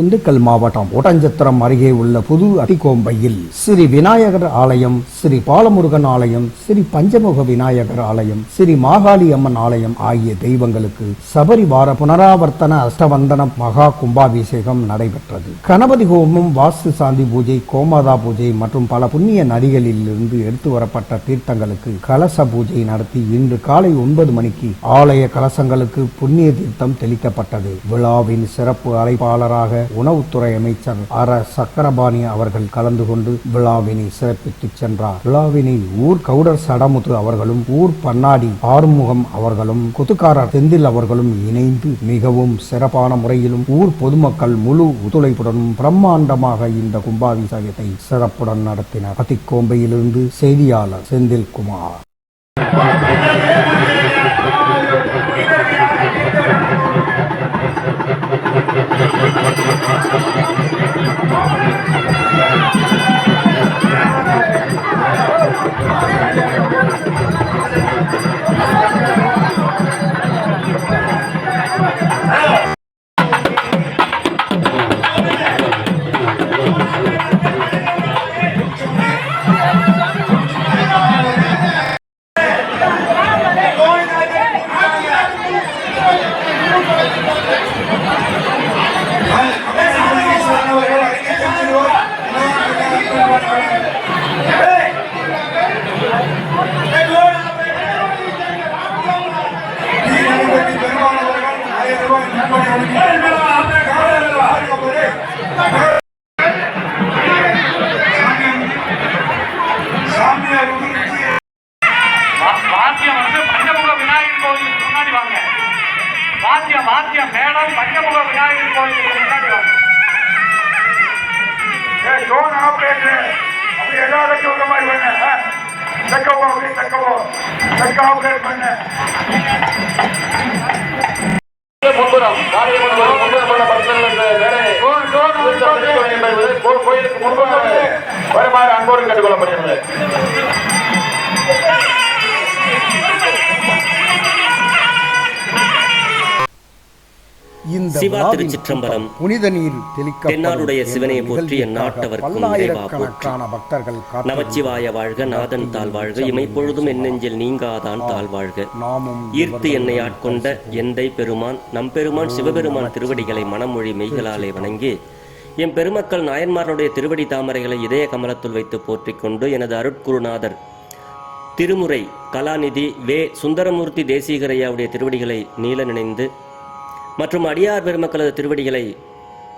திண்டுக்கல் மாவட்டம் ஒட்டஞ்சத்திரம் அருகே உள்ள புது அட்டிக்கோம்பையில் ஸ்ரீ விநாயகர் ஆலயம் ஸ்ரீ பாலமுருகன் ஆலயம் ஸ்ரீ பஞ்சமுக விநாயகர் ஆலயம் ஸ்ரீ மாகாளி அம்மன் ஆலயம் ஆகிய தெய்வங்களுக்கு சபரிவார புனராவர்த்தன அஷ்டவந்தன மகா கும்பாபிஷேகம் நடைபெற்றது. கணபதி ஹோமம் வாஸ்து சாந்தி பூஜை கோமாதா பூஜை மற்றும் பல புண்ணிய நதிகளில் இருந்து எடுத்து வரப்பட்ட தீர்த்தங்களுக்கு கலச பூஜை நடத்தி இன்று காலை ஒன்பது மணிக்கு ஆலய கலசங்களுக்கு புண்ணிய தீர்த்தம் தெளிக்கப்பட்டது. விழாவின் சிறப்பு அழைப்பாளராக உணவுத்துறை அமைச்சர் ஆர் எஸ் சக்கரபாணி அவர்கள் கலந்து கொண்டு விழாவினை சிறப்பித்து சென்றார். விழாவினை ஊர் கவுடர் சடமுத்து அவர்களும் ஊர் பன்னாடி ஆறுமுகம் அவர்களும் கொத்துக்காரர் செந்தில் அவர்களும் இணைந்து மிகவும் சிறப்பான முறையிலும் ஊர் பொதுமக்கள் முழு ஒத்துழைப்புடனும் பிரம்மாண்டமாக இந்த கும்பாபிஷேகத்தை சிறப்புடன் நடத்தினர். பத்திக்கோம்பையிலிருந்து செய்தியாளர் செந்தில்குமார். விநாயகர் கோயிலுக்கு முன்னாடி வாங்க ஏய், அப்படி மாதிரி பண்ண தக்கவோ அப்படி தக்கவோ தக்க ஆபரேட் பண்ண முன்புறம் காலை முன்புறம் முன்புறம் உள்ள பக்தர்கள் இந்த கோயிலுக்கு முன்பாக வருமாறு அன்போடு கேட்டுக்கொள்ளப்படுகிறது சிவா திருச்சிற்றம்பலம். புனித நீர் தென்னாடுடைய சிவனை போற்றி பல்லாயிரக்கணக்கான பக்தர்கள். நமச்சிவாய வாழ்க நாதன் தாழ் வாழ்க இமைப்பொழுதும் என் நெஞ்சில் நீங்காதான் தாழ் வாழ்க. நாமும் ஈர்த்து என்னை ஆட்கொண்ட எந்தை பெருமான் நம் பெருமான் சிவபெருமான் திருவடிகளை மனமொழி மெய்களாலே வணங்கி எம் பெருமக்கள் நாயன்மார்களுடைய திருவடி தாமரைகளை இதய கமலத்துள் வைத்து போற்றிக் கொண்டு எனது அருட்குருநாதர் திருமுறை கலாநிதி வே. சுந்தரமூர்த்தி தேசிகரையாவுடைய திருவடிகளை நீல நினைந்து மற்றும் அடியார் பெருமக்களது திருவடிகளை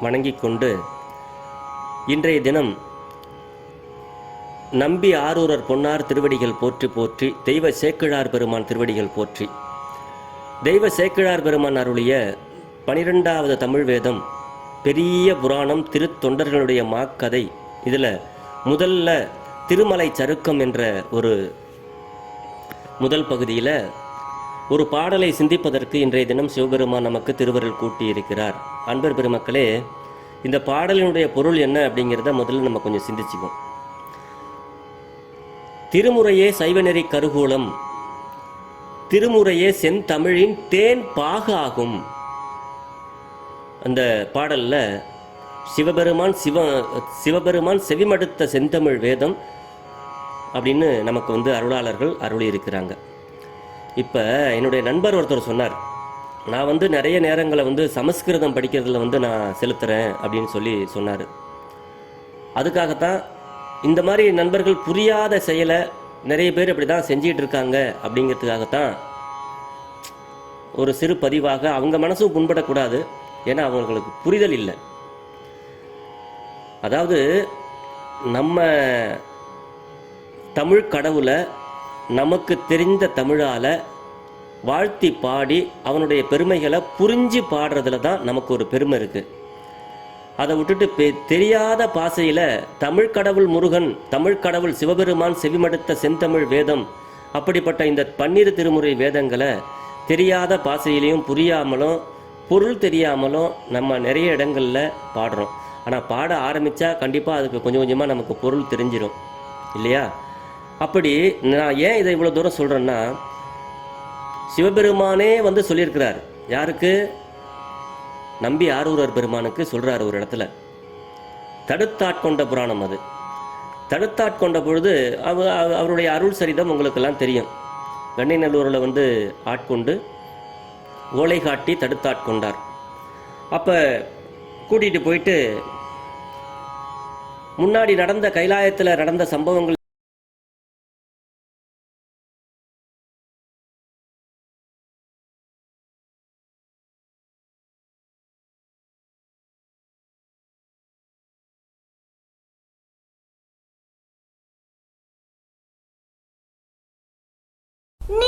வணங்கிக் கொண்டு இன்றைய தினம் நம்பி ஆரூரர் பொன்னார் திருவடிகள் போற்றி போற்றி தெய்வ சேக்கிழார் பெருமான் திருவடிகள் போற்றி. தெய்வ சேக்கிழார் பெருமான் அருளிய பனிரெண்டாவது தமிழ் வேதம் பெரிய புராணம் திருத்தொண்டர்களுடைய மாக்கதை. இதில் முதல்ல திருமலை சருக்கம் என்ற ஒரு முதல் பகுதியில் ஒரு பாடலை சிந்திப்பதற்கு இன்றைய தினம் சிவபெருமான் நமக்கு திருவருள் கூட்டியிருக்கிறார். அன்பர் பெருமக்களே இந்த பாடலினுடைய பொருள் என்ன அப்படிங்கிறத முதல்ல நம்ம கொஞ்சம் சிந்திச்சுக்குவோம். திருமுறையே சைவநெறி கருகூலம் திருமுறையே செந்தமிழின் தேன் பாகு ஆகும் அந்த பாடலில் சிவபெருமான் சிவ சிவபெருமான் செவிமடுத்த செந்தமிழ் வேதம் அப்படின்னு நமக்கு வந்து அருளாளர்கள் அருளி இருக்கிறாங்க இப்போ என்னுடைய நண்பர் ஒருத்தர் சொன்னார் நான் வந்து நிறைய நேரங்களை வந்து சமஸ்கிருதம் படிக்கிறதுல வந்து நான் செலுத்துகிறேன் அப்படின்னு சொல்லி சொன்னார். அதுக்காகத்தான் இந்த மாதிரி நண்பர்கள் புரியாத செயலை நிறைய பேர் இப்படி தான் செஞ்சிகிட்டு இருக்காங்க அப்படிங்கிறதுக்காகத்தான் ஒரு சிறு பதிவாக அவங்க மனசும் புண்படக்கூடாது. ஏன்னா அவங்களுக்கு புரிதல் இல்லை. அதாவது நம்ம தமிழ் கடவுளை நமக்கு தெரிந்த தமிழால் வாழ்த்தி பாடி அவனுடைய பெருமைகளை புரிஞ்சு பாடுறதுல தான் நமக்கு ஒரு பெருமை இருக்குது அதை விட்டுட்டு பெ- தெரியாத பாசையில் தமிழ் கடவுள் முருகன் தமிழ் கடவுள் சிவபெருமான் செவிமடுத்த செந்தமிழ் வேதம் அப்படிப்பட்ட இந்த பன்னிரு திருமுறை வேதங்களை தெரியாத பாசையிலையும் புரியாமலும் பொருள் தெரியாமலும் நம்ம நிறைய இடங்களில் பாடுறோம். ஆனால் பாட ஆரம்பித்தா கண்டிப்பாக அதுக்கு கொஞ்சம் கொஞ்சமாக நமக்கு பொருள் தெரிஞ்சிடும் இல்லையா? அப்படி நான் ஏன் இதை இவ்வளோ தூரம் சொல்கிறேன்னா சிவபெருமானே வந்து சொல்லியிருக்கிறார். யாருக்கு? நம்பி ஆரூரர் பெருமானுக்கு சொல்கிறார் ஒரு இடத்துல. தடுத்தாட்கொண்ட புராணம் அது. தடுத்தாட்கொண்ட பொழுது அவ அவ- அவருடைய அருள் சரிதம் உங்களுக்கெல்லாம் தெரியும். வெண்ணைநல்லூரில் வந்து ஆட்கொண்டு ஓலை காட்டி தடுத்தாட்கொண்டார். அப்போ கூட்டிகிட்டு போயிட்டு முன்னாடி நடந்த கைலாயத்தில் நடந்த சம்பவங்கள்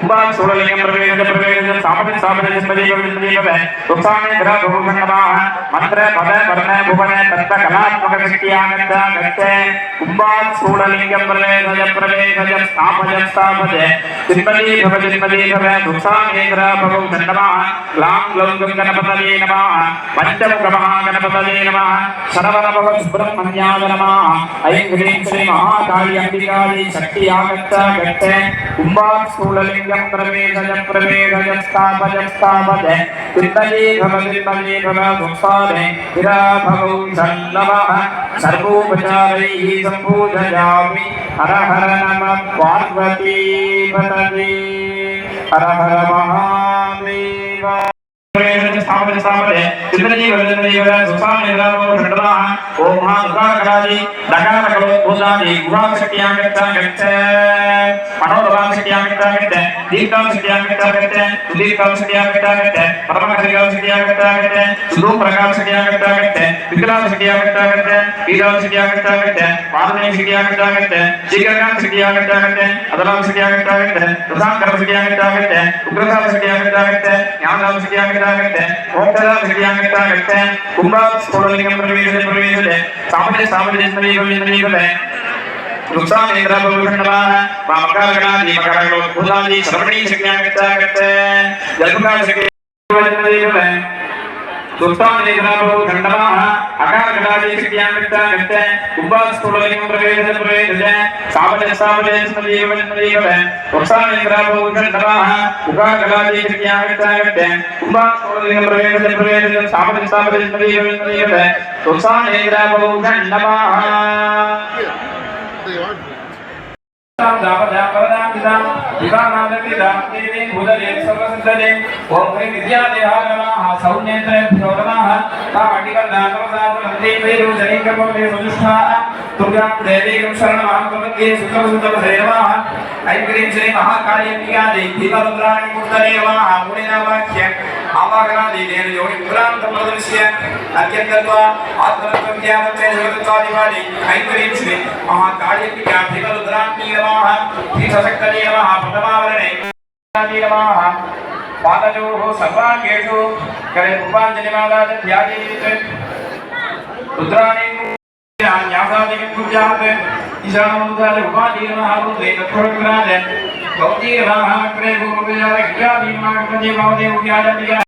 கும்பான் சூழலிங்கம் பிரவேக பிரவேக சாமதி சாமதி ஸ்மதிக விஸ்மதிக துக்சானே கிரக பூஷணமாக மந்திர பத வர்ண புவன தத்த கலாத்மக சக்தியானந்த கத்த கும்பான் சூழலிங்கம் பிரவேக பிரவேக ஸ்தாபஜ ஸ்தாபஜ சிம்மதி பவ சிம்மதி பவ துக்சானே கிரக பூஷணமாக லாம் கணபதயே பஞ்சமுக ஐம் ஸ்ரீ மகாகாளி அம்பிகாளி சக்தி கட்ட கும்பான் சூழலிங்க प्रमेघज प्रमेघजस्तापजस्तापज पिण्डले भव पिण्डले भव भुक्सादे हिरा भवौ सन्नवः सर्वोपचारैः सम्पूजयामि। हर हर नमः पार्वती पतये हर हर महादेव। அதெல்லாம் சரியாகட்டாகட்ட உக்ரதால சரியாகட்டாகட்ட ஞானதால சரியாகட்ட പ്രവേശിതരാകട്ടെ ഓട്ടല വിദ്യാകട്ടാകട്ടെ കുംഭാസ് കോളലിംഗം പ്രവേശിത പ്രവേശിതരെ സാമന്യ സാമന്യ സമീപമീപമീപമേ ുംഗാ दुष्टानिग्रहो खंडवाः अकारकटादिकृत्यामित्रागत्य कुम्भास्तुललिङ्गं प्रवेशते प्रवेशते सावले सावले सदैव सदैव दुष्टानिग्रहो खंडवाः उकारकटादिकृत्यामित्रागत्य कुम्भास्तुललिङ्गं प्रवेशते प्रवेशते सावले सावले सदैव सदैव दुष्टानिग्रहो खंडवाः ఓం హ్రీం విద్యాదేహాయ నమః. సౌన్యేంద్రేభ్యో నమః దుర్గాం దేవీం శరణమాం ప్రపద్యే సుఖసుందరసేవాః ఐం హ్రీం శ్రీ మహాకాళీ ప్రియా దేవీ దీపరుద్రాణి మూర్తనే వాః ആവാകനാദി നേന യോനി പുരാന്ത പ്രദർശിയ അത്യന്തത്വ ആത്മതത്വ ജ്ഞാനത്തെ ജഗതത്വാദിവാദി കൈവരീച്ചിന് മഹാ കാളിയത്തിക ഭീമരുദ്രാന്തി നമഃ തീർത്ഥശക്തനേ നമഃ പദമാവരണേ നമഃ പാദജോഹു സർവാംഗേഷു കരേ ഉപാഞ്ജലിമാദാ ധ്യായേ രുദ്രാണീം महाकालीम्बिका देवीवरुद्राणि मूर्तये नमः मुनिनावाक्यम् आवाहनादीनेन योगिपुरान्तं प्रदर्श्य अत्यन्तत्वा आत्मतत्त्वज्ञानत्वे जगत्त्वादिवाणि ऐक्रीं श्री